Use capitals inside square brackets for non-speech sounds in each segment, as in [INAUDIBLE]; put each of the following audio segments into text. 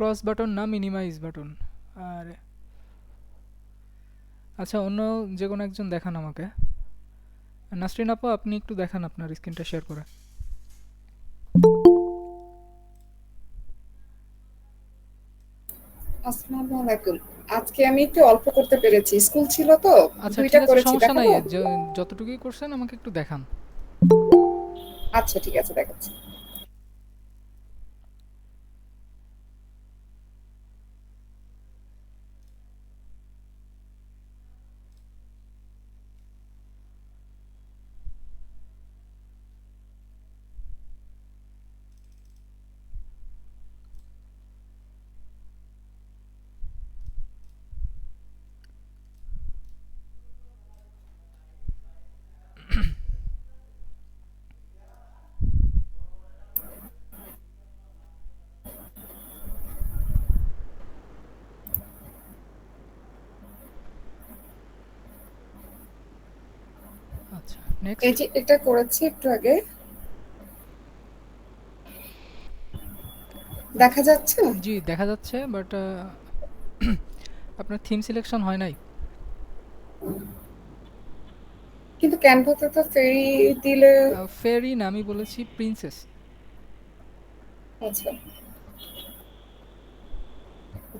Cross button না minimise button আর আচ্ছা অন্য যে কোনো একজন দেখান আমাকে। নাসরিন আপু আপনি একটু দেখান আপনার স্ক্রিনটা শেয়ার করে। আসসালামু আলাইকুম আজকে আমি একটু অল্প করতে পেরেছি। স্কুল ছিল তো আচ্ছা দুইটা করেছি। সমস্যা নাই। যতটুকুই করছেন আমাকে একটু দেখান। আচ্ছা ঠিক আছে দেখাচ্ছি। এই যে এটা করেছি একটু আগে। দেখা যাচ্ছে? জি দেখা যাচ্ছে বাট [CLEARS THROAT] আপনার থিম সিলেকশন হয় নাই। কিন্তু ক্যানভাতে তো ফেরি দিলে ফেরি না আমি বলেছি প্রিন্সেস আচ্ছা।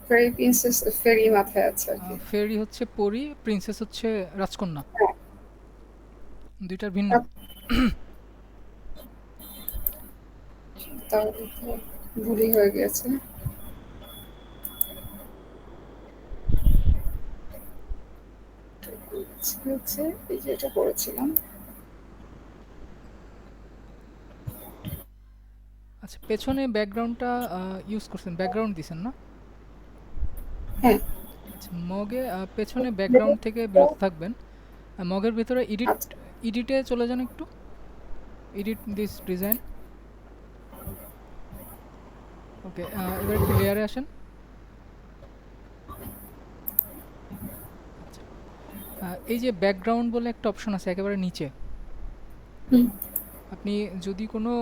ফেরি প্রিন্সেস ফেরি মাথায় আছে ফেরি হচ্ছে পরি প্রিন্সেস হচ্ছে রাজকন্যা। হ্যাঁ। দুইটার ভিন্ন। তাহলে ভুলই হয়ে গেছে। হচ্ছে এই যে এটা করেছিলাম। আচ্ছা পেছনে ব্যাকগ্রাউন্ডটা ইউজ করছেন ব্যাকগ্রাউন্ড দিছেন না? হ্যাঁ। আচ্ছা মগে পেছনে ব্যাকগ্রাউন্ড থেকে বিরত থাকবেন। মগের ভিতরে এডিট আচ্ছা। এডিটে চলে যান একটু। এডিট দিস ডিজাইন ওকে এবার একটু লেয়ারে আসেন। আচ্ছা। এই যে ব্যাকগ্রাউন্ড বলে একটা অপশন আছে একেবারে নিচে। আপনি যদি কোনো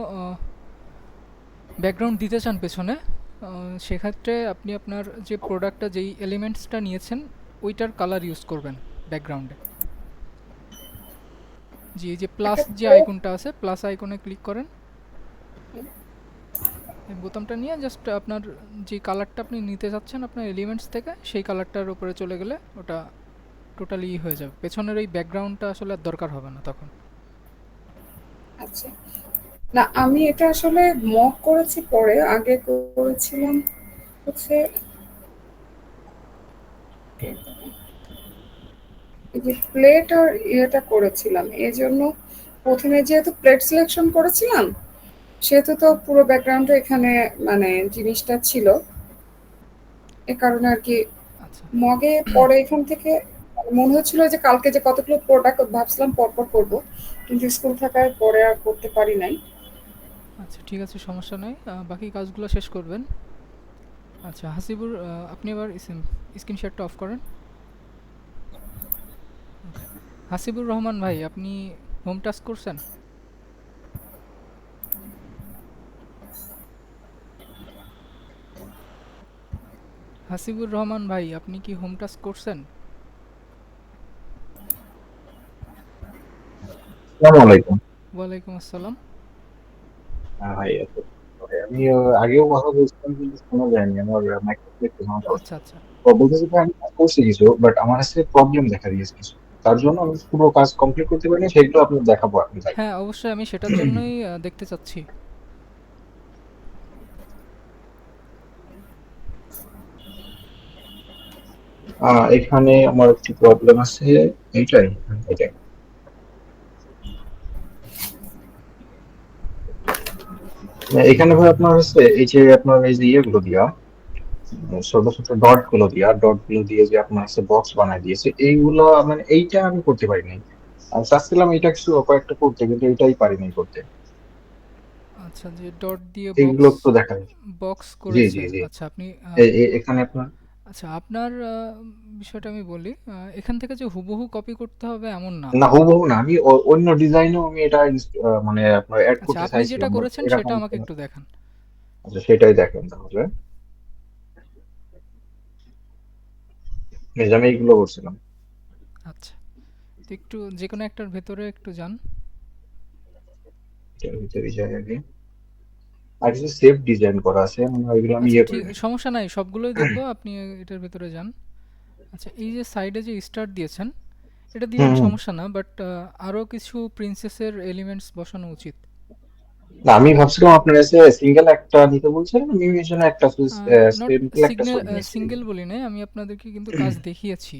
ব্যাকগ্রাউন্ড দিতে চান পেছনে সেক্ষেত্রে আপনি আপনার যে প্রোডাক্টটা যেই এলিমেন্টসটা নিয়েছেন ওইটার কালার ইউজ করবেন ব্যাকগ্রাউন্ডে জি এই যে প্লাস যে আইকনটা আছে প্লাস আইকনে ক্লিক করেন। এই বোতামটা নিয়ে জাস্ট আপনার যে কালারটা আপনি নিতে চাচ্ছেন আপনার এলিমেন্টস থেকে সেই কালারটার উপরে চলে গেলে ওটা টোটালি হয়ে যাবে। পেছনের ওই ব্যাকগ্রাউন্ডটা আসলে আর দরকার হবে না তখন। আচ্ছা। না আমি এটা আসলে মক করেছি পরে আগে করেছিলাম হচ্ছে এই যে প্লেট আর ইয়েটা করেছিলাম এই জন্য প্রথমে যেহেতু প্লেট সিলেকশন করেছিলাম সেহেতু তো পুরো ব্যাকগ্রাউন্ডে এখানে মানে জিনিসটা ছিল। এ কারণে আর কি আচ্ছা। মগে পরে এখান থেকে মনে হচ্ছিল যে কালকে যে কতগুলো প্রোডাক্ট ভাবছিলাম পরপর করব কিন্তু স্কুল থাকার পরে আর করতে পারি নাই। আচ্ছা ঠিক আছে সমস্যা নাই। বাকি কাজগুলো শেষ করবেন। আচ্ছা হাসিবুর আপনি এবার স্ক্রিন শেয়ারটা অফ করেন। হাসিবুর রহমান ভাই আপনি হোম টাস্ক করছেন? হাসিবুর রহমান ভাই আপনি কি হোম টাস্ক করছেন? ওয়ালাইকুম আসসালাম। হ্যাঁ ভাই আমি আগেও কথা বলছিলাম কিন্তু শোনা যায়নি। আমার মাইক্রোফোনে আচ্ছা আচ্ছা। বলতেছি আমি করছি কিছু বাট আমার কাছে প্রবলেম দেখা দিয়েছে কিছু। তার জন্য আমি পুরো কাজ কমপ্লিট করতে পারিনি সেগুলো আপনার দেখাবো আপনি হ্যাঁ অবশ্যই আমি সেটার জন্যই দেখতে চাচ্ছি। এখানে আমার একটু প্রবলেম আছে এইটাই এটাই। এখানে ভাই আপনার হচ্ছে এই যে আপনার এই যে ইয়েগুলো দিয়া ছোট ছোট ডটগুলো দিয়া ডটগুলো দিয়ে যে আপনার হচ্ছে বক্স বানায় দিয়েছে এইগুলো মানে এইটা আমি করতে পারি নাই আমি চাচ্ছিলাম এটা কিছু কয়েকটা করতে কিন্তু এইটাই পারি নাই করতে। আচ্ছা যে ডট দিয়ে এইগুলো একটু দেখা বক্স করেছেন। আচ্ছা আপনি এখানে আপনার? আচ্ছা আপনার বিষয়টা আমি বলি এখান থেকে যে হুবহু কপি করতে হবে এমন না। না হুবহু না আমি অন্য ডিজাইনেও আমি এটা মানে আপনার অ্যাড আচ্ছা করতে আপনি যেটা করেছেন সেটা আমাকে একটু দেখান। আচ্ছা সেটাই দেখেন তাহলে। এই যে আমি এইগুলো করছিলাম। আচ্ছা। তো একটু যে কোনো একটার ভেতরে একটু যান। এটার ভিতরে যাই আগে। আর কিছু সেফ ডিজাইন করা আছে মানে ওইগুলো আমি আচ্ছা ইয়ে করি। সমস্যা নাই সবগুলোই দেখব আপনি এটার ভেতরে যান। আচ্ছা এই যে সাইডে যে স্টার দিয়েছেন এটা হুম। সমস্যা না বাট আরও কিছু প্রিন্সেসের এলিমেন্টস বসানো উচিত। না আমি ভাবছিলাম আপনার এসে সিঙ্গেল একটা নিতে বলছেন আমি এর জন্য একটা সিম্পল একটা। সিঙ্গেল বলি নাই আমি আপনাদেরকে কিন্তু কাজ দেখিয়েছি।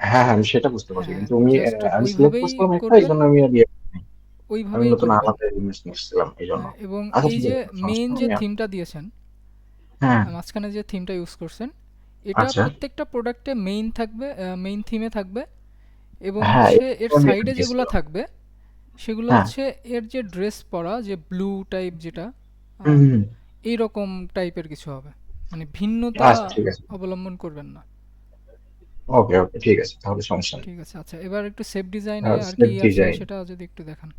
হ্যাঁ হ্যাঁ আমি সেটা বুঝতে পারছি হ্যাঁ, কিন্তু আমি আমি সিলেক্ট করছিলাম একটা এই জন্য আমি আর ইয়ে- আমি ওইভাবেই নতুন আলাদা জিনিস নিয়েছিলাম এই জন্য। হ্যাঁ, এবং আচ্ছা, এই যে মেইন যে থিমটা দিয়েছেন হ্যাঁ। মাঝখানে যে থিমটা ইউজ করছেন এটা আচ্ছা। প্রত্যেকটা প্রোডাক্টে মেইন থাকবে মেইন থিমে থাকবে এবং হ্যাঁ, হচ্ছে এর সাইডে যেগুলো থাকবে সেগুলো হ্যাঁ। হচ্ছে এর যে ড্রেস পরা যে ব্লু টাইপ যেটা হুম, হুম, হুম। এই রকম টাইপের কিছু হবে। মানে ভিন্নতা আচ্ছা ঠিক আছে। অবলম্বন করবেন না। ওকে ওকে ঠিক আছে তাহলে সমস্যা নেই। ঠিক আছে আচ্ছা এবার একটু সেফ ডিজাইনে হ্যাঁ, আর কি আছে। সেটা যদি একটু দেখান।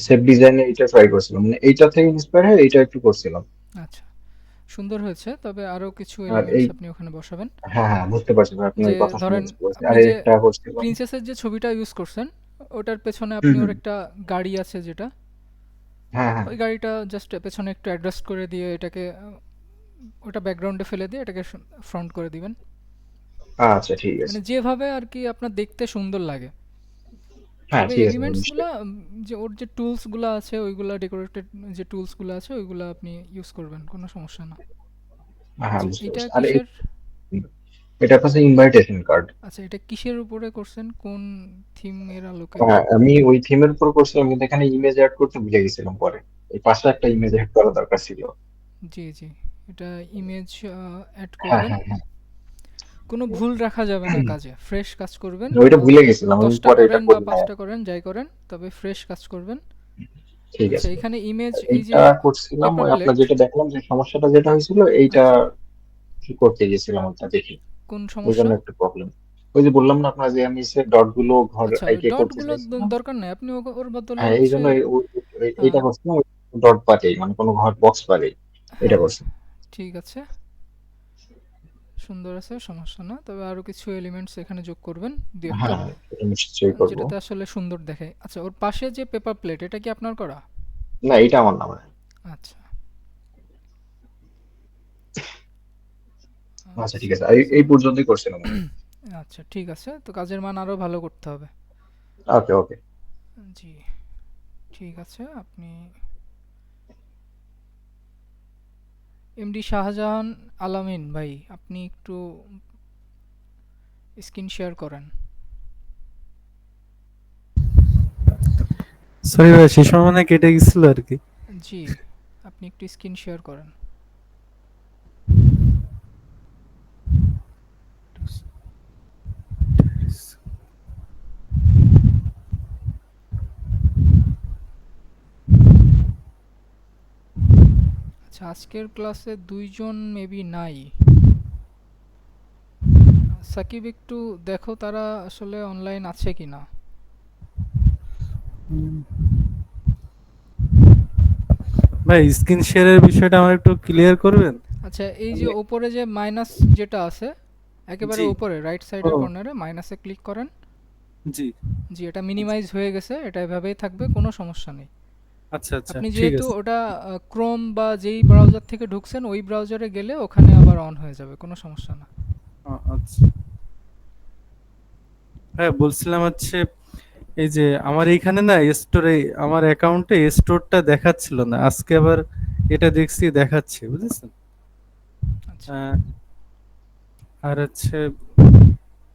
সেফ ডিজাইনে এটা ট্রাই করছিলাম। মানে এইটা থেকে ইন্সপায়ার হয়ে এইটা একটু করছিলাম। আচ্ছা। সুন্দর হয়েছে তবে আরও কিছু এলিমেন্টস আপনি ওখানে বসাবেন। হ্যাঁ হ্যাঁ বুঝতে পারছি কথা ধরেন আর প্রিন্সেসের যে ছবিটা ইউজ করছেন ওটার পেছনে আপনি ওর একটা গাড়ি আছে যেটা? হ্যাঁ হ্যাঁ। ওই গাড়িটা জাস্ট পেছনে একটু অ্যাডজাস্ট করে দিয়ে এটাকে ওটা ব্যাকগ্রাউন্ডে ফেলে দিয়ে এটাকে ফ্রন্ট করে দিবেন। আচ্ছা ঠিক আছে। মানে যেভাবে আর কি আপনার দেখতে সুন্দর লাগে। হ্যাঁ তবে ঠিক আছে এলিমেন্টসগুলো যে ওর যে টুলসগুলো আছে ওইগুলা ডেকোরেটেড যে টুলসগুলো আছে ওইগুলো আপনি ইউজ করবেন কোনো সমস্যা না। হ্যাঁ বুঝতে এটা পারছি। আর কিসের? এটা ইনভাইটেশন কার্ড আচ্ছা এটা কিসের উপরে করছেন? কোন থিম এর আলোকে? হ্যাঁ আমি ওই থিমের উপর করছিলাম কিন্তু এখানে ইমেজ অ্যাড করতে ভুলে গেছিলাম পরে। এই পাশে একটা ইমেজ অ্যাড করা দরকার ছিল। জি জি এটা ইমেজ অ্যাড হ্যাঁ করবেন। হ্যাঁ হ্যাঁ। কোনো ভুল রাখা যাবে না কাজে। ফ্রেশ কাজ করবেন ওইটা ভুলে গেছিলাম দশটা পরে এটা করেন বা না পাঁচটা করেন যাই করেন তবে ফ্রেশ কাজ করবেন। ঠিক আচ্ছা আছে। এখানে ইমেজ এই যে করছিলাম ওই আপনার যেটা দেখলাম যে সমস্যাটা যেটা হয়েছিল এইটা কি করতে গেছিলাম ওটা দেখি। কোন সমস্যা? একটু প্রবলেম ওই যে বললাম না আপনার যে আমি সে ডটগুলো ঘর আচ্ছা একে ডট করতে গুলো দরকার নেই আপনি ওর বদলে হ্যাঁ এই জন্য ওই- এইটা করছিলাম ডট পাতেই মানে কোনো ঘর বক্স পাতেই এটা হ্যাঁ, করছি। ঠিক আছে। সুন্দর আছে সমস্যা না। তবে আরও কিছু এলিমেন্টস এখানে যোগ করবেন একটা হ্যাঁ এটা নিশ্চয়ই করব। যেটাতে আসলে সুন্দর দেখে। আচ্ছা ওর পাশে যে পেপার প্লেট এটা কি আপনার করা? না এটা আমার নাম। আচ্ছা। আচ্ছা ঠিক আছে। এই- এই পর্যন্তই করছিলাম আচ্ছা ঠিক আছে। তো কাজের মান আরও ভালো করতে হবে। ওকে ওকে। জি ঠিক আছে। আপনি এমডি শাহজাহান আলামিন ভাই আপনি একটু স্ক্রিন শেয়ার করেন। সরি ভাই সেই সময় মানে কেটে গেছিল আর কি। জি আপনি একটু স্ক্রিন শেয়ার করেন। আজকের ক্লাসে দুইজন মেবি নাই। সাকিব একটু দেখো তারা আসলে অনলাইন আছে কিনা। ভাই স্ক্রিন শেয়ারের বিষয়টা আমার একটু ক্লিয়ার করবেন? আচ্ছা এই যে উপরে যে মাইনাস যেটা আছে একেবারে। উপরে রাইট সাইডের কর্নারে মাইনাসে ক্লিক করেন। জি। জি এটা মিনিমাইজ হয়ে গেছে এটা এভাবেই থাকবে কোনো সমস্যা নেই। আচ্ছা আচ্ছা আপনি ঠিক যেহেতু আছে। ওটা ক্রোম বা যেই ব্রাউজার থেকে ঢুকছেন ওই ব্রাউজারে গেলে ওখানে আবার অন হয়ে যাবে কোনো সমস্যা না। আ, আচ্ছা। হ্যাঁ বলছিলাম হচ্ছে এই যে আমার এইখানে না স্টোরে আমার অ্যাকাউন্টে স্টোরটা দেখাচ্ছিল না আজকে আবার এটা দেখছি দেখাচ্ছে বুঝেছেন? আচ্ছা। আহ, আর হচ্ছে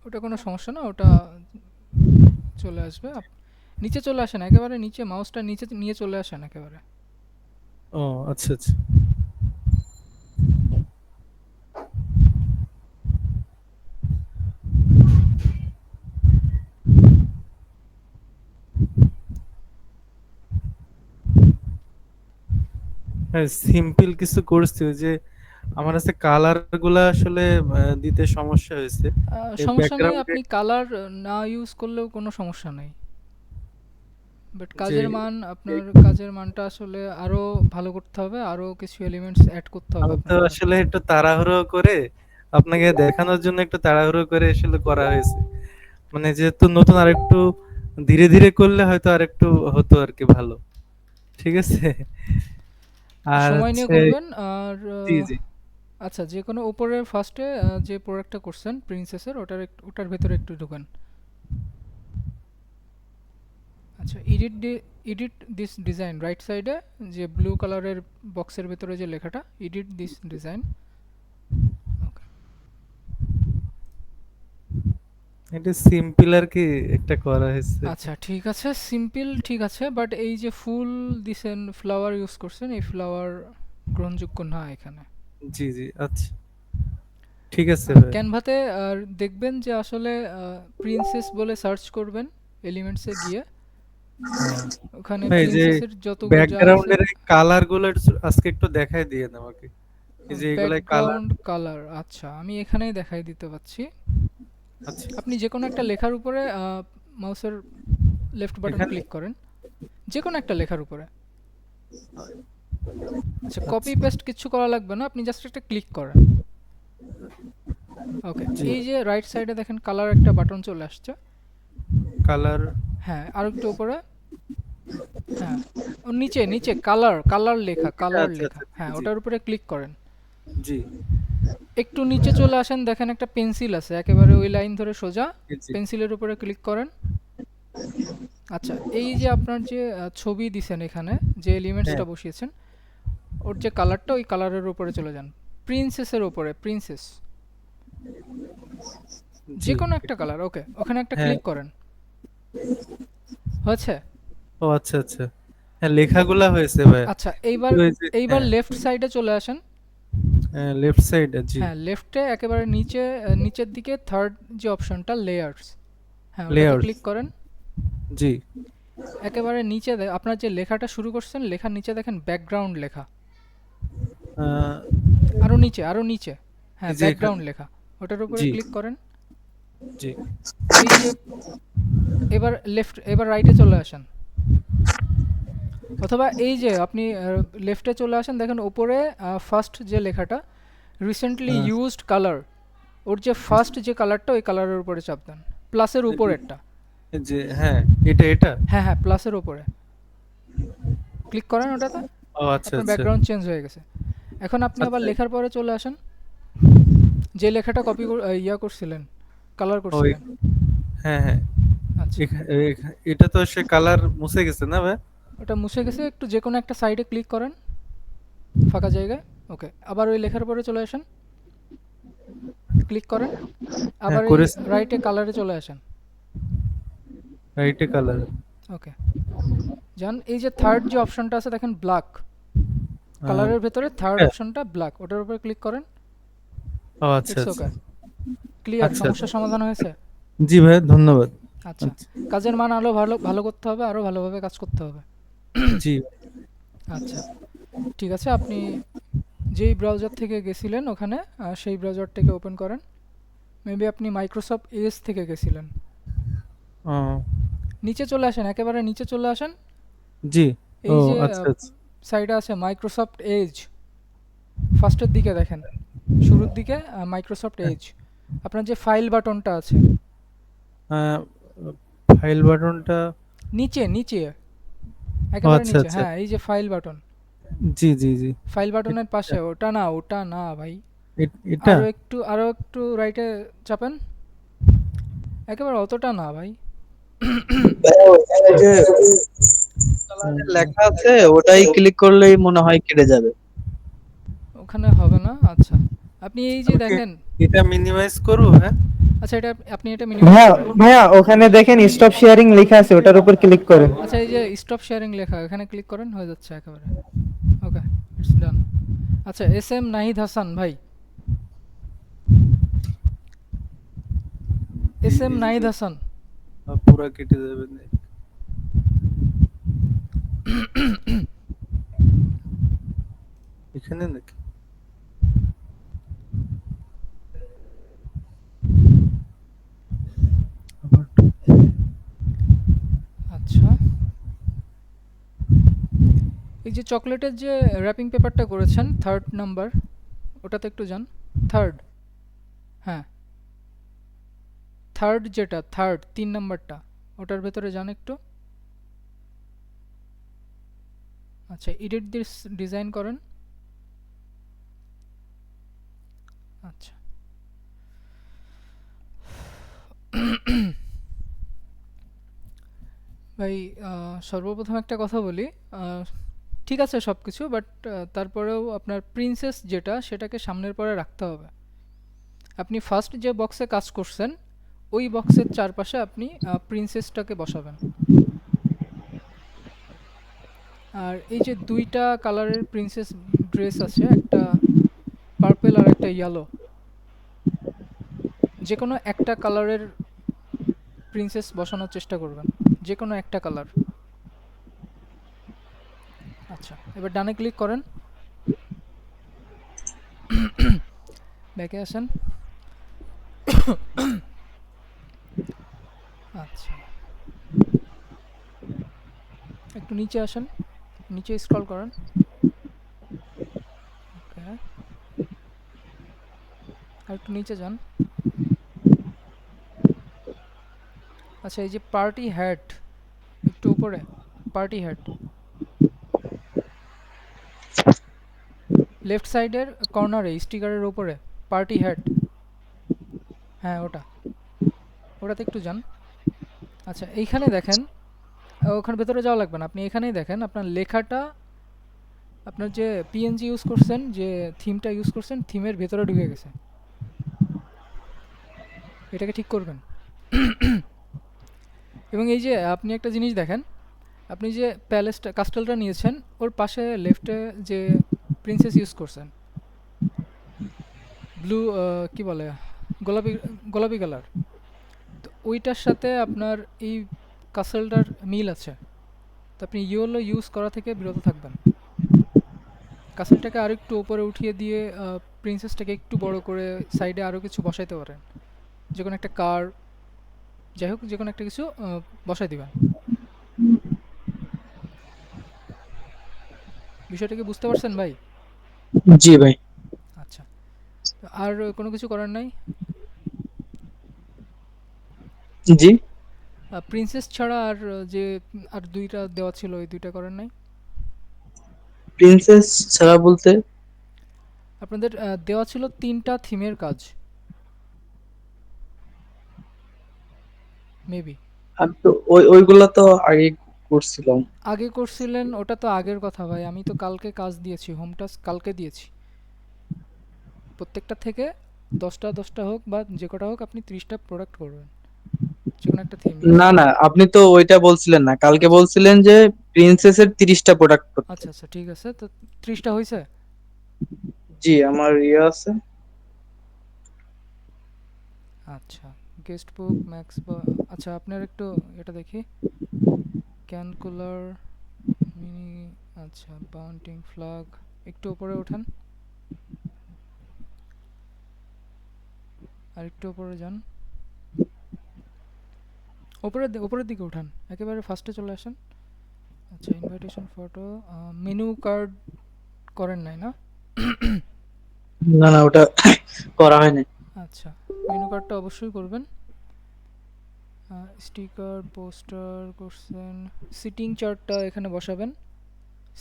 ওটা কোনো সমস্যা না ওটা চলে আসবে নিচে চলে আসেন একেবারে নিচে মাউসটা নিচে নিয়ে চলে আসেন একেবারে। ও আচ্ছা আচ্ছা। হ্যাঁ সিম্পল কিছু করছি ওই যে আমার কাছে কালারগুলা আসলে দিতে সমস্যা হয়েছে। সমস্যা নেই আপনি কালার না ইউজ করলেও কোনো সমস্যা নেই। বাট কাজের মান আপনার কাজের মানটা আসলে আরও ভালো করতে হবে আরও কিছু এলিমেন্টস অ্যাড করতে হবে তো আপনার। আসলে একটু তাড়াহুড়ো করে আপনাকে দেখানোর জন্য একটু তাড়াহুড়ো করে আসলে করা হয়েছে। মানে যেহেতু নতুন আরেকটু ধীরে ধীরে করলে হয়তো আরেকটু হতো আর কি ভালো। ঠিক আছে? আর সময় নিয়ে করবেন আর জি জি। আচ্ছা যে কোনো উপরের ফার্স্টে যে প্রোডাক্টটা করছেন প্রিন্সেসের ওটার ওটার ভেতরে একটু ঢুকান। আচ্ছা edit edit this design right সাইডে যে ব্লু কালারের বক্সের ভেতরে যে লেখাটা এডিট দিস ডিজাইন এটা সিম্পল আর কি একটা করা হয়েছে। আচ্ছা ঠিক আছে সিম্পল ঠিক আছে বাট এই যে ফুল দিছেন ফ্লাওয়ার ইউজ করছেন এই ফ্লাওয়ার গ্রহণযোগ্য না এখানে। জি জি আচ্ছা। ঠিক আছে ক্যানভাতে আর দেখবেন যে আসলে প্রিন্সেস বলে সার্চ করবেন এলিমেন্টসে গিয়ে। ওখানে ভাই, যে যত ব্যাকগ্রাউন্ডের কালারগুলো আজকে একটু দেখাই দিয়ে আমাকে। এই যে এগুলাই কালার কালার আচ্ছা আমি এখানেই দেখাই দিতে পাচ্ছি আচ্ছা। আপনি যে কোনো একটা লেখার উপরে মাউসের লেফট বাটন ক্লিক করেন। যে কোনো একটা লেখার উপরে। আচ্ছা কপি পেস্ট কিছু করা লাগবে না আপনি জাস্ট একটা ক্লিক করেন। ওকে এই যে রাইট সাইডে দেখেন কালার একটা বাটন চলে আসছে। কালার হ্যাঁ আর একটু উপরে। হ্যাঁ ও নিচে নিচে কালার কালার লেখা কালার আচ্ছা, লেখা। আচ্ছা, হ্যাঁ জি। ওটার উপরে ক্লিক করেন। জি। একটু নিচে চলে আসেন দেখেন একটা পেন্সিল আছে একেবারে ওই লাইন ধরে সোজা। পেন্সিলের উপরে ক্লিক করেন। আচ্ছা এই যে আপনার যে আহ, ছবি দিছেন এখানে যে এলিমেন্টসটা হ্যাঁ। বসিয়েছেন ওর যে কালারটা ওই কালারের উপরে চলে যান। প্রিন্সেসের উপরে প্রিন্সেস যে জি। কোনো একটা কালার ওকে ওখানে একটা হ্যাঁ। ক্লিক করেন। হয়েছে? ও আচ্ছা আচ্ছা। হ্যাঁ লেখাগুলা হয়েছে ভাই। আচ্ছা এইবার এইবার হ্যাঁ। লেফট সাইডে চলে আসেন। লেফট সাইড জি। হ্যাঁ লেফটে একেবারে নিচে নিচের দিকে থার্ড যে অপশনটা লেয়ার্স হ্যাঁ Layers। ক্লিক করেন। জি। একেবারে নিচে আপনার যে লেখাটা শুরু করছেন লেখার নিচে দেখেন ব্যাকগ্রাউন্ড লেখা। আরও নিচে আরও নিচে। হ্যাঁ ব্যাকগ্রাউন্ড লেখা। ওটার উপরে ক্লিক করেন। জি। এবার লেফট এবার রাইটে চলে আসেন। অথবা এই যে আপনি লেফটে চলে আসেন দেখেন উপরে ফার্স্ট যে লেখাটা রিসেন্টলি। ইউজড কালার ওর যে ফার্স্ট যে কালারটা ওই কালারের উপরে চাপ দেন প্লাসের উপরেরটা। যে হ্যাঁ এটা এটা? হ্যাঁ হ্যাঁ প্লাসের উপরে। ক্লিক করেন ওটাতে। ও আচ্ছা আচ্ছা। ব্যাকগ্রাউন্ড চেঞ্জ হয়ে গেছে। এখন আপনি আবার আচ্ছা। লেখার পরে চলে আসেন। যে লেখাটা কপি ইয়া করছিলেন কালার করছিলেন হ্যাঁ হ্যাঁ। আচ্ছা। এটা তো সে কালার মুছে গেছে না ভাই? ওটা মুছে গেছে একটু যে কোনো একটা সাইডে ক্লিক করেন ফাঁকা জায়গায় ওকে আবার ওই লেখার পরে চলে আসেন ক্লিক করেন আবার করেছি। রাইটে কালারে চলে আসেন। রাইটে কালার ওকে যান এই যে থার্ড যে অপশনটা আছে দেখেন ব্ল্যাক কালারের ভেতরে থার্ড হ্যাঁ। অপশনটা ব্ল্যাক ওটার উপরে ক্লিক করেন। ও আচ্ছা আচ্ছা। ওকে ক্লিয়ার আচ্ছা। সমস্যার সমাধান হয়েছে? জি ভাই ধন্যবাদ। আচ্ছা। আচ্ছা। কাজের মান আরও ভালো ভালো করতে হবে আরও ভালোভাবে কাজ করতে হবে। জি আচ্ছা। ঠিক আছে আপনি যেই ব্রাউজার থেকে গেছিলেন ওখানে সেই ব্রাউজারটাকে ওপেন করেন। মেবি আপনি মাইক্রোসফট এজ থেকে গেছিলেন। নিচে চলে আসেন একেবারে নিচে চলে আসেন। জি। এই যে আচ্ছা আচ্ছা। সাইডে আছে মাইক্রোসফট এজ ফার্স্টের দিকে দেখেন শুরুর দিকে মাইক্রোসফট হ্যাঁ। এজ আপনার যে ফাইল বাটনটা আছে। ফাইল বাটনটা নিচে নিচে। একেবারে আচ্ছা, নিচে আচ্ছা। হ্যাঁ এই যে ফাইল বাটন জি জি জি। ফাইল বাটনের পাশে ওটা না ওটা না ভাই। এটা আরও একটু আরও একটু রাইটে চাপেন। একেবারে অতটা না ভাই। লেখা আছে ওটাই ক্লিক করলেই মনে হয় কেটে যাবে। ওখানে হবে না? আচ্ছা। আপনি এই যে দেখেন এটা মিনিমাইজ করব হ্যাঁ? আচ্ছা এটা আপনি এটা মিনিমাম ভাইয়া ভাইয়া ওখানে দেখেন স্টপ শেয়ারিং লেখা আছে ওটার উপর ক্লিক করেন। আচ্ছা এই যে স্টপ শেয়ারিং লেখা এখানে ক্লিক করেন হয়ে যাচ্ছে একেবারে। ওকে ইটস ডান আচ্ছা এস এম নাহিদ হাসান ভাই। S M Nahid Hasan. পুরো কেটে যাবে [COUGHS] এখানে নাকি আচ্ছা। এই যে চকলেটের যে র্যাপিং পেপারটা করেছেন থার্ড নাম্বার ওটাতে একটু যান। থার্ড হ্যাঁ। থার্ড যেটা থার্ড তিন নাম্বারটা ওটার ভেতরে যান একটু। আচ্ছা এডিট দিস ডিজাইন করেন। আচ্ছা। ভাই সর্বপ্রথম একটা কথা বলি। ঠিক আছে সব কিছু বাট তারপরেও আপনার প্রিন্সেস যেটা, সেটাকে সামনের পরে রাখতে হবে। আপনি ফার্স্ট যে বক্সে কাজ করছেন, ওই বক্সের চারপাশে আপনি প্রিন্সেসটাকে বসাবেন। আর এই যে দুইটা কালারের প্রিন্সেস ড্রেস আছে, একটা পার্পেল আর একটা ইয়েলো যে কোনো একটা কালারের প্রিন্সেস বসানোর চেষ্টা করবেন। যে কোনো একটা কালার আচ্ছা এবার ডানে ক্লিক করেন। ব্যাকে আসেন। আচ্ছা। একটু নিচে আসেন। নিচে স্ক্রল করেন। ওকে আর একটু নিচে যান। আচ্ছা এই যে পার্টি হ্যাট, একটু উপরে, পার্টি হ্যাট। লেফট সাইডের কর্নারে, স্টিকারের উপরে, পার্টি হ্যাট। হ্যাঁ ওটা। ওটাতে একটু যান। আচ্ছা এইখানে দেখেন, ওখানে ভেতরে যাওয়া লাগবে না। আপনি এখানেই দেখেন, আপনার লেখাটা, আপনার যে পিএনজি ইউজ করছেন, যে থিমটা ইউজ করছেন থিমের ভেতরে ঢুকে গেছে। এটাকে ঠিক করবেন। এবং এই যে আপনি একটা জিনিস দেখেন, আপনি যে প্যালেসটা, কাস্টেলটা নিয়েছেন, ওর পাশে লেফটে যে প্রিন্সেস ইউজ করছেন ব্লু কি বলে, গোলাপি গোলাপি কালার তো ওইটার সাথে আপনার এই কাসেলটার মিল আছে, তো আপনি ইয়েলো ইউজ করা থেকে বিরত থাকবেন। কাসেলটাকে আরেকটু উপরে উঠিয়ে দিয়ে প্রিন্সেসটাকে একটু বড় করে সাইডে আরও কিছু বসাইতে পারেন। যে কোনো একটা কার যাই হোক যে কোনো একটা কিছু বসাই দিবেন বিষয়টা কি বুঝতে পারছেন ভাই? জি ভাই। আচ্ছা। আর কোনো কিছু করার নাই? জি। প্রিন্সেস ছাড়া আর যে আর দুইটা দেওয়া ছিল ওই দুইটা করার নাই? প্রিন্সেস ছাড়া বলতে? আপনাদের দেওয়া ছিল তিনটা থিমের কাজ। মেবি আমি তো ওই ওইগুলা তো আগে করছিলাম। আগে করছিলেন ওটা তো আগের কথা ভাই। আমি তো কালকে কাজ দিয়েছি হোম টাস্ক কালকে দিয়েছি। প্রত্যেকটা থেকে দশটা দশটা হোক বা যে কটা হোক আপনি ত্রিশটা প্রোডাক্ট করবেন। একটা থিম না না আপনি তো ওইটা বলছিলেন না। কালকে বলছিলেন যে প্রিন্সেসের তিরিশটা প্রোডাক্ট করতে। আচ্ছা আচ্ছা ঠিক আছে। তো ত্রিশটা হয়েছে জি আমার ইয়ে আছে। আচ্ছা। গেস্ট বুক ম্যাক্স বা আচ্ছা আপনার একটু এটা দেখি। ক্যানকুলার মিনি আচ্ছা বাউন্টিং ফ্লাগ একটু উপরে ওঠান। আর একটু উপরে যান। উপরের দি- উপরের দিকে উঠান একেবারে ফার্স্টে চলে আসেন। আচ্ছা ইনভাইটেশন ফটো মেনু কার্ড করেন নাই না? না না ওটা করা হয়নি। আচ্ছা মেনু কার্ডটা অবশ্যই করবেন। স্টিকার পোস্টার করছেন সিটিং চার্টটা এখানে বসাবেন।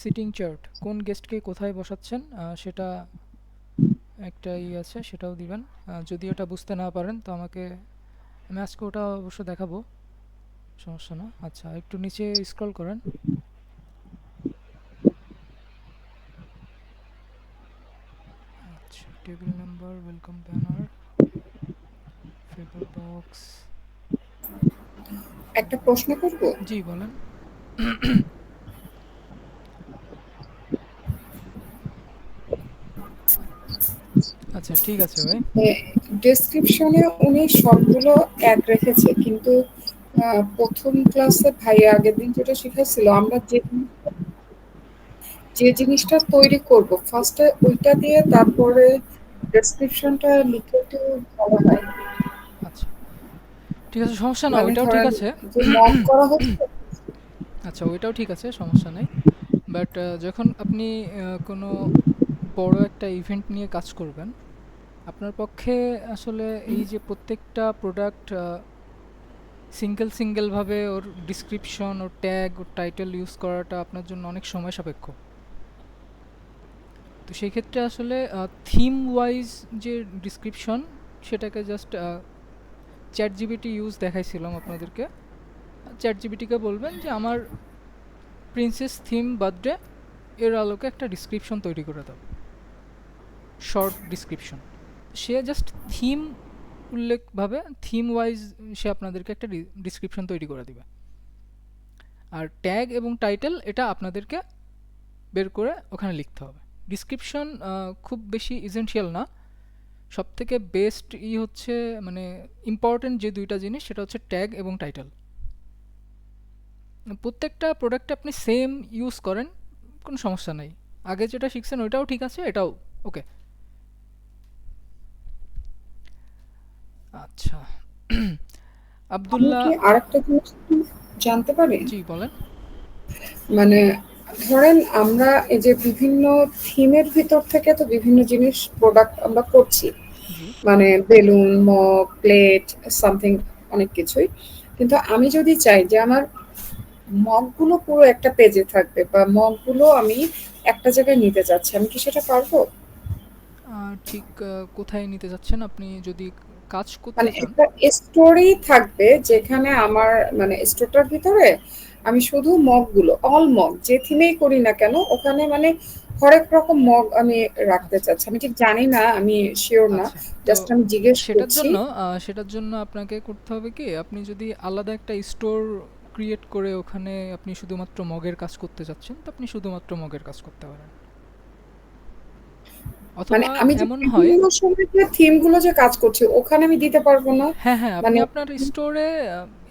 সিটিং চার্ট কোন গেস্টকে কোথায় বসাচ্ছেন সেটা একটা ই আছে, সেটাও দিবেন। যদি ওটা বুঝতে না পারেন, তো আমাকে আমি আজকে ওটা অবশ্য দেখাবো। সমস্যা না? আচ্ছা একটু নিচে স্ক্রল করেন। আচ্ছা table number welcome banner paper box একটা প্রশ্ন করব? জি বলেন। আচ্ছা ঠিক আছে ভাই। ডেসক্রিপশনে উনি সবগুলো অ্যাড রেখেছে কিন্তু প্রথম ক্লাসে ভাই আগের দিন যেটা শিখাইছিল আমরা যে যে জিনিসটা তৈরি করব ফার্স্টে ওইটা দিয়ে তারপরে ডেসক্রিপশনটা লিখে একটু ভালো হয়। ঠিক আছে সমস্যা না মানে ওইটাও ঠিক আছে। আচ্ছা ওইটাও ঠিক আছে সমস্যা নেই। বাট যখন আপনি কোনো বড় একটা ইভেন্ট নিয়ে কাজ করবেন আপনার পক্ষে আসলে এই যে প্রত্যেকটা প্রোডাক্ট সিঙ্গেল সিঙ্গেলভাবে ওর ডিসক্রিপশন ওর ট্যাগ ওর টাইটেল ইউজ করাটা আপনার জন্য অনেক সময় সাপেক্ষ। তো সেই ক্ষেত্রে আসলে থিম ওয়াইজ যে ডিসক্রিপশন সেটাকে জাস্ট চ্যাট জিবিটি ইউজ দেখাইছিলাম আপনাদেরকে। চ্যাট জিবিটিকে বলবেন যে, আমার প্রিন্সেস থিম বার্থডে এর আলোকে একটা ডিসক্রিপশন তৈরি করে দাও। শর্ট ডিসক্রিপশন সে জাস্ট থিম উল্লেখভাবে থিম ওয়াইজ সে আপনাদেরকে একটা ডিসক্রিপশন তৈরি করে দিবে। আর ট্যাগ এবং টাইটেল এটা আপনাদেরকে বের করে ওখানে লিখতে হবে। ডিসক্রিপশন খুব বেশি ইসেনশিয়াল না। সব থেকে বেস্ট ই হচ্ছে মানে ইম্পর্টেন্ট যে দুইটা জিনিস সেটা হচ্ছে ট্যাগ এবং টাইটেল প্রত্যেকটা প্রোডাক্টে আপনি সেম ইউজ করেন কোনো সমস্যা নাই। আগে যেটা শিখছেন ওইটাও ঠিক আছে এটাও ওকে আচ্ছা। আব্দুল্লাহ আরেকটা জিনিস জানতে পারি জি বলেন। মানে ধরেন আমরা এই যে বিভিন্ন থিমের ভিতর থেকে তো বিভিন্ন জিনিস প্রোডাক্ট আমরা করছি। মানে বেলুন, মগ, প্লেট সামথিং অনেক কিছুই। কিন্তু আমি যদি চাই যে আমার মগগুলো পুরো একটা পেজে থাকবে বা মগগুলো আমি একটা জায়গায় নিতে চাচ্ছি, আমি কি সেটা পারব? ঠিক কোথায় নিতে যাচ্ছেন আপনি যদি কাজ করতে মানে একটা স্টোরি থাকবে যেখানে আমার মানে স্টোরটার ভিতরে আমি শুধু মগগুলো অল মগ যে থিমেই করি না কেন ওখানে মানে হরেক রকম মগ আমি রাখতে চাচ্ছি। আমি ঠিক জানি না আমি শিওর না আচ্ছা জাস্ট আমি জিজ্ঞেস সেটার জন্য সেটার জন্য আপনাকে করতে হবে কি আপনি যদি আলাদা একটা স্টোর ক্রিয়েট করে ওখানে আপনি শুধুমাত্র মগের কাজ করতে চাচ্ছেন তো আপনি শুধুমাত্র মগের কাজ করতে পারেন। মানে আমি এমন হয় সময় যে থিম যে কাজ করছি ওখানে আমি দিতে পারব না। হ্যাঁ হ্যাঁ মানে আপনার স্টোরে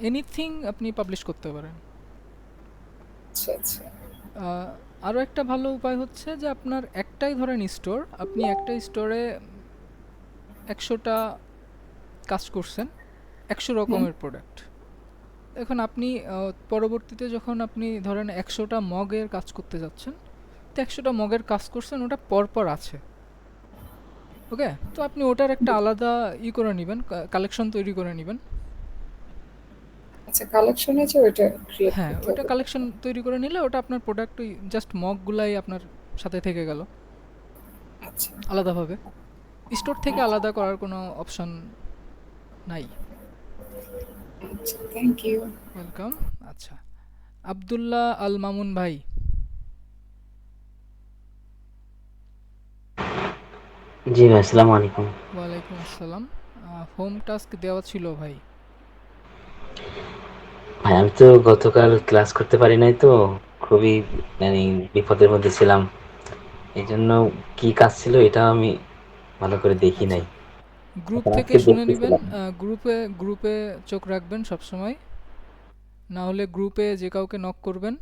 এনিথিং আপনি পাবলিশ করতে পারেন। আচ্ছা আচ্ছা। আরও একটা ভালো উপায় হচ্ছে যে আপনার একটাই ধরেন স্টোর আপনি একটা স্টোরে একশোটা কাজ করছেন একশো রকমের প্রোডাক্ট এখন আপনি পরবর্তীতে যখন আপনি ধরেন একশোটা মগের কাজ করতে যাচ্ছেন তো একশোটা মগের কাজ করছেন ওটা পরপর আছে। ওকে তো আপনি ওটার একটা আলাদা ই করে নেবেন কালেকশন তৈরি করে নেবেন। আচ্ছা কালেকশন আছে ক্রিয়েট হ্যাঁ ওটা কালেকশন তৈরি করে নিলে ওটা আপনার প্রোডাক্ট জাস্ট মগগুলাই আপনার সাথে থেকে গেল। আচ্ছা। আলাদাভাবে। স্টোর থেকে আলাদা করার কোনো অপশন নাই। আচ্ছা থ্যাংক ইউ ওয়েলকাম আচ্ছা। আব্দুল্লাহ আল মামুন ভাই। জি ভাই আসসালামু আলাইকুম। ওয়ালাইকুম আসসালাম। হোম টাস্ক দেওয়া ছিল ভাই। ভাই আমি তো গতকাল ক্লাস করতে পারি নাই তো খুবই মানে বিপদের মধ্যে ছিলাম। এই জন্য কি কাজ ছিল এটা আমি ভালো করে দেখি নাই। গ্রুপ থেকে শুনে নেবেন গ্রুপে গ্রুপে চোখ রাখবেন সব সময় না হলে গ্রুপে যে কাউকে নক করবেন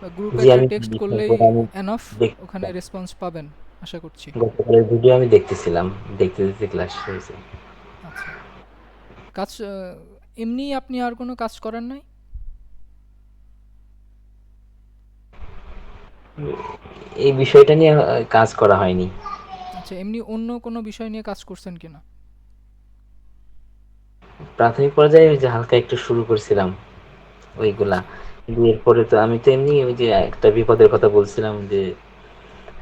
বা গ্রুপে টেক্সট করলেই এনাফ ওখানে রেসপন্স পাবেন আশা করছি। গতকালের ভিডিও আমি দেখতেছিলাম দেখতে দেখতে ক্লাস হয়েছে। আচ্ছা। কাজ এমনি আপনি আর কোনো কাজ করেন নাই? এই বিষয়টা নিয়ে কাজ করা হয়নি। আচ্ছা এমনি অন্য কোনো বিষয় নিয়ে কাজ করছেন কিনা? প্রাথমিক পর্যায়ে ওই যে হালকা একটু শুরু করছিলাম ওইগুলা। কিন্তু এরপরে তো আমি তো এমনি ওই যে একটা বিপদের কথা বলছিলাম যে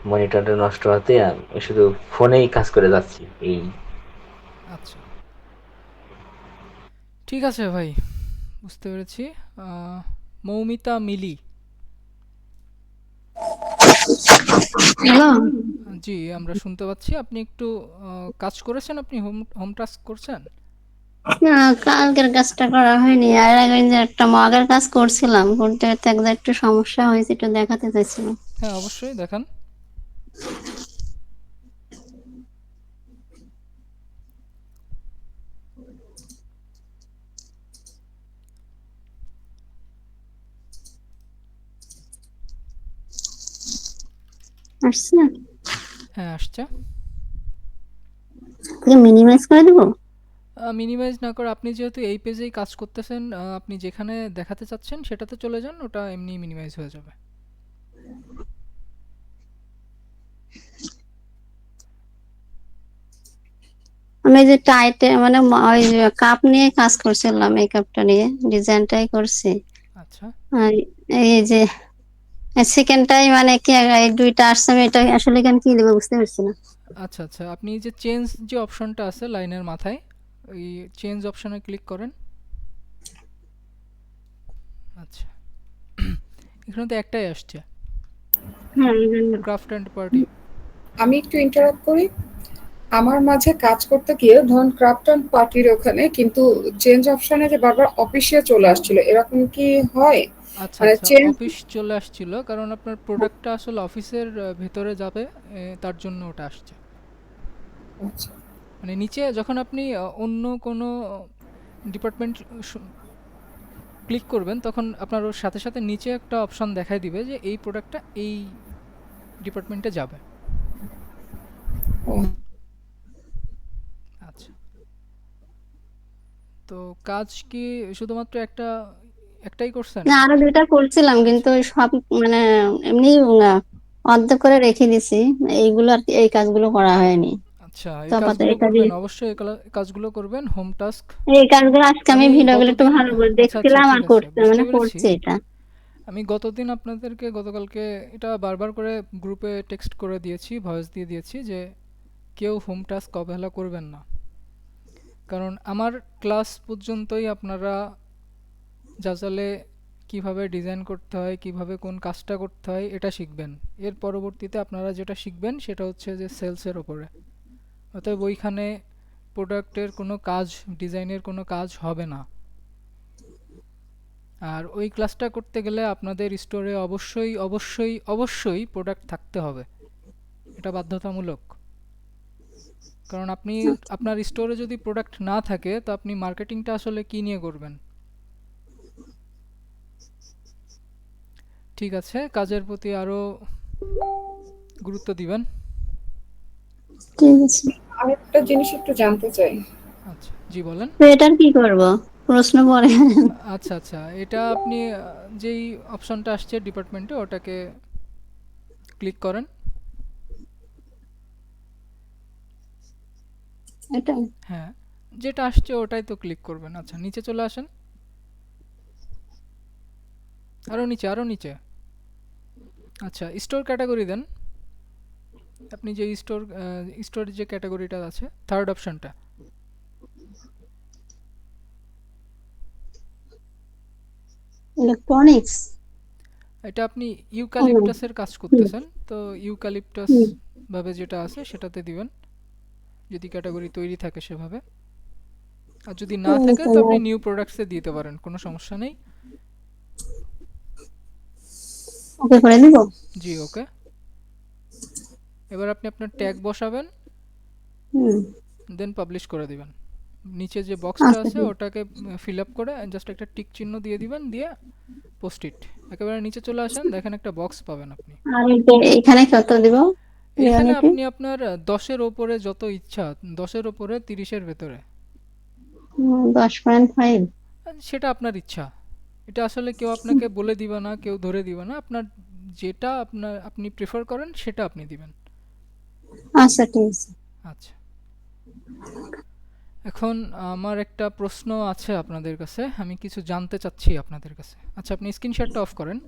মনিটরটা নষ্ট হতে আমি শুধু ফোনেই কাজ করে যাচ্ছি এই। আচ্ছা। ঠিক আছে ভাই বুঝতে পেরেছি। আহ, মৌমিতা মিলি। হ্যালো। জি আমরা শুনতে পাচ্ছি। আপনি একটু আহ, কাজ করেছেন আপনি? হোম হোম টাস্ক করছেন? না কালকের কাজটা করা হয়নি। আর আগে যে একটা মগের কাজ করছিলাম করতে করতে একদম একটু সমস্যা হয়েছে একটু দেখাতে চাইছিলাম। হ্যাঁ অবশ্যই দেখান। আসছে? হ্যাঁ আসছে। মিনিমাইজ করে দেবো? মিনিমাইজ না করে আপনি যেহেতু এই পেজেই কাজ করতেছেন আপনি যেখানে দেখাতে চাচ্ছেন সেটাতে চলে যান ওটা এমনি মিনিমাইজ হয়ে যাবে। আমি যে টাইটে মানে ম- ওই কাপ নিয়ে কাজ করছিলাম এই কাপটা নিয়ে ডিজাইনটাই করছি। আচ্ছা। আর এই যে সেকেন্ডটাই মানে কি এই দুইটা আসছে আমি এটা আসলে কেন কি দেবো বুঝতে পারছি না। আচ্ছা আচ্ছা। আপনি যে চেঞ্জ যে অপশনটা আছে লাইনের মাথায় ওই চেঞ্জ অপশনে ক্লিক করেন। আচ্ছা। এখানে তো একটাই আসছে। হ্যাঁ এই। ক্রাফট অ্যান্ড পার্টি আমি একটু ইন্টারাপ্ট করি। আমার মাঝে কাজ করতে গিয়ে ধরুন ক্রাফট অ্যান্ড পার্টির ওখানে কিন্তু চেঞ্জ অপশনে যে বারবার অফিসে চলে আসছিল এরকম কি হয়? আচ্ছা মানে আচ্ছা অফিস চলে আসছিল কারণ আপনার প্রোডাক্টটা আসলে অফিসের ভেতরে যাবে তার জন্য ওটা আসছে। আচ্ছা। মানে নিচে যখন আপনি অন্য কোনো ডিপার্টমেন্ট ক্লিক করবেন, তখন আপনার ওর সাথে সাথে নিচে একটা অপশন দেখাই দিবে যে এই প্রোডাক্টটা এই ডিপার্টমেন্টে যাবে। আচ্ছা। তো কাজ কি শুধুমাত্র একটা, একটাই করছেন? না, আরও দুইটা করছিলাম, কিন্তু সব মানে এমনি অর্ধেক করে রেখে দিছি। এইগুলো আর এই কাজগুলো করা হয়নি। আচ্ছা এই কাজগুলো করবেন অবশ্যই এই কাজগুলো করবেন হোম টাস্ক এই কাজগুলো আজকে আমি ভিডিওগুলো একটু ভালো করে আচ্ছা, আচ্ছা, দেখছিলাম আর করতে মানে। করছি এটা। আমি গতদিন আপনাদেরকে গতকালকে এটা বারবার করে গ্রুপে টেক্সট করে দিয়েছি ভয়েস দিয়ে দিয়েছি যে কেউ হোম টাস্ক অবহেলা করবেন না। কারণ আমার ক্লাস পর্যন্তই আপনারা জাজালে কীভাবে ডিজাইন করতে হয় কীভাবে কোন কাজটা করতে হয় এটা শিখবেন। এর পরবর্তীতে আপনারা যেটা শিখবেন সেটা হচ্ছে যে সেলসের ওপরে। অতএব ওইখানে প্রোডাক্টের কোনো কাজ, ডিজাইনের কোনো কাজ হবে না। আর ওই ক্লাসটা করতে গেলে আপনাদের স্টোরে অবশ্যই অবশ্যই অবশ্যই প্রোডাক্ট থাকতে হবে। এটা বাধ্যতামূলক। কারণ আপনি, আপনার স্টোরে যদি প্রোডাক্ট না থাকে, তো আপনি মার্কেটিংটা আসলে কি নিয়ে করবেন? ঠিক আছে, কাজের প্রতি আরও গুরুত্ব দিবেন। ঠিক আছে। আরেকটা জিনিস একটু জানতে চাই। আচ্ছা জি বলেন। এটার কি করব? প্রশ্ন পরে আচ্ছা আচ্ছা এটা আপনি যেই অপশনটা আসছে ডিপার্টমেন্টে ওটাকে ক্লিক করেন। এটা? হ্যাঁ যেটা আসছে ওটাই তো ক্লিক করবেন। আচ্ছা নিচে চলে আসেন। আরও নিচে আরও নিচে। আচ্ছা স্টোর ক্যাটাগরি দেন। আপনি যে স্টোর স্টোর যে ক্যাটাগরিটা আছে থার্ড অপশনটা ইলেকট্রনিক্স এটা আপনি ইউক্যালিপটাসের কাজ করতেছেন তো ইউক্যালিপটাস ভাবে যেটা আছে সেটাতে দিবেন। যদি ক্যাটাগরি তৈরি থাকে সেভাবে। আর যদি না থাকে তো আপনি নিউ প্রোডাক্টসে দিতে পারেন কোনো সমস্যা নেই। ওকে করে দিব জি ওকে এবার আপনি আপনার ট্যাগ বসাবেন। হুম। দেন পাবলিশ করে দিবেন। নিচে যে বক্সটা আচ্ছা, আছে ওটাকে ফিল আপ করে জাস্ট একটা টিক চিহ্ন দিয়ে দিবেন দিয়ে পোস্ট ইট একেবারে নিচে চলে আসেন দেখেন একটা বক্স পাবেন আপনি। আর এখানে কত দিব? এখানে আপনি আপনার দশের ওপরে যত ইচ্ছা দশের ওপরে তিরিশের ভেতরে। দশ পয়েন্ট ফাইভ সেটা আপনার ইচ্ছা। এটা আসলে কেউ আপনাকে বলে দিবে না কেউ ধরে দিবে না। আপনার যেটা আপনার আপনি প্রেফার করেন সেটা আপনি দিবেন। আচ্ছা ঠিক আছে। আচ্ছা। এখন আমার একটা প্রশ্ন আছে আপনাদের কাছে, আমি কিছু জানতে চাচ্ছি আপনাদের কাছে। আচ্ছা আপনি স্ক্রিনশটটা অফ করেন।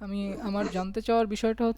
আমি, আমার জানতে চাওয়ার বিষয়টা হচ্ছে